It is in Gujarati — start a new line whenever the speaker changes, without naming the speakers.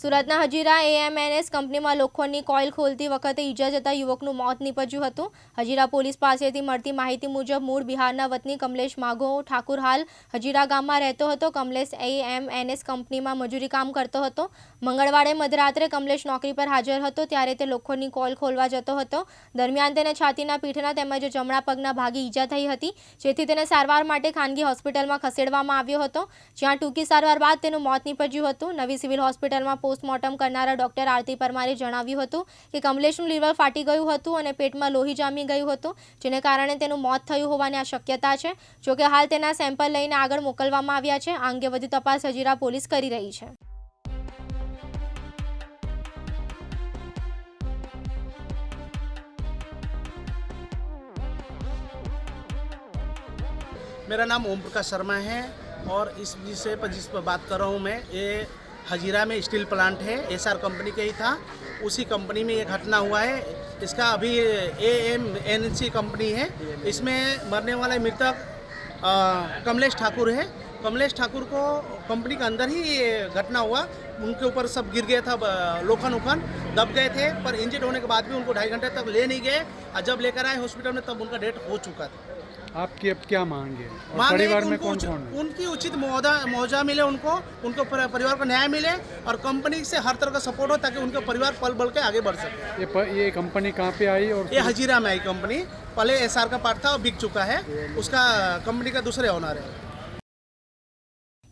સુરતના હજીરા એએમએનએસ કંપનીમાં લોખંડની કોઇલ ખોલતી વખતે ઈજા જતા યુવકનું મોત નીપજ્યું હતું. હજીરા પોલીસ પાસેથી મળતી માહિતી મુજબ મૂળ બિહારના વતની કમલેશ માઘો ઠાકુર હાલ હજીરા ગામમાં રહેતો હતો. કમલેશ એએમએનએસ કંપનીમાં મજૂરી કામ કરતો હતો. મંગળવારે મધરાત્રે કમલેશ નોકરી પર હાજર હતો, ત્યારે તે લોખંડની કોઇલ ખોલવા જતો હતો. દરમિયાન તેને છાતીના પીઠના તેમજ જમણા પગના ભાગે ઈજા થઈ હતી, જેથી તેને સારવાર માટે ખાનગી હોસ્પિટલમાં ખસેડવામાં આવ્યો હતો, જ્યાં ટૂંકી સારવાર બાદ તેનું મોત નીપજ્યું હતું. નવી સિવિલ હોસ્પિટલમાં પોસ્ટમોર્ટમ કરનારા ડોક્ટર આરતી પરમારે જણાવ્યું હતું કે કમલેશનું લીવર ફાટી ગયું હતું અને પેટમાં લોહી જામી ગયું હતું જેને કારણે તેનું મોત થયું હોવાની આ શક્યતા છે જોકે હાલ તેના સેમ્પલ લઈને આગળ મોકલવામાં આવ્યા છે આ અંગે વધુ તપાસ હજીરા પોલીસ કરી રહી છે
मेरा नाम ओम प्रकाश शर्मा है और इस विषय पर जिस पर बात कर रहा हूँ मैं ये हजीरा में स्टील प्लांट है एस आर कंपनी के ही था। उसी कंपनी में ये घटना हुआ है। इसका अभी A M N C company है। इसमें मरने वाला मृतक कमलेश ठाकुर है। कमलेश ठाकुर को कंपनी के अंदर ही ये घटना हुआ। उनके ऊपर सब गिर गया था लोखन उखन दब गए थे पर इंजर्ड होने के बाद भी उनको ढाई घंटे तक ले नहीं गए और जब लेकर आए हॉस्पिटल में तब उनका डेथ हो चुका था।
आपकी अब क्या मांग है?
मांग है
परिवार में कौन कौन है?
उनकी उचित मुआवजा मिले उनको उनको पर- परिवार को न्याय मिले और कंपनी से हर तरह का सपोर्ट हो ताकि उनका परिवार पल बल के आगे बढ़ सके।
ये प, ये कंपनी कहाँ पे आई और
ये हजीरा में आई कंपनी पहले एसआर का पार्ट था और बिक चुका है। उसका कंपनी का दूसरे ओनर है।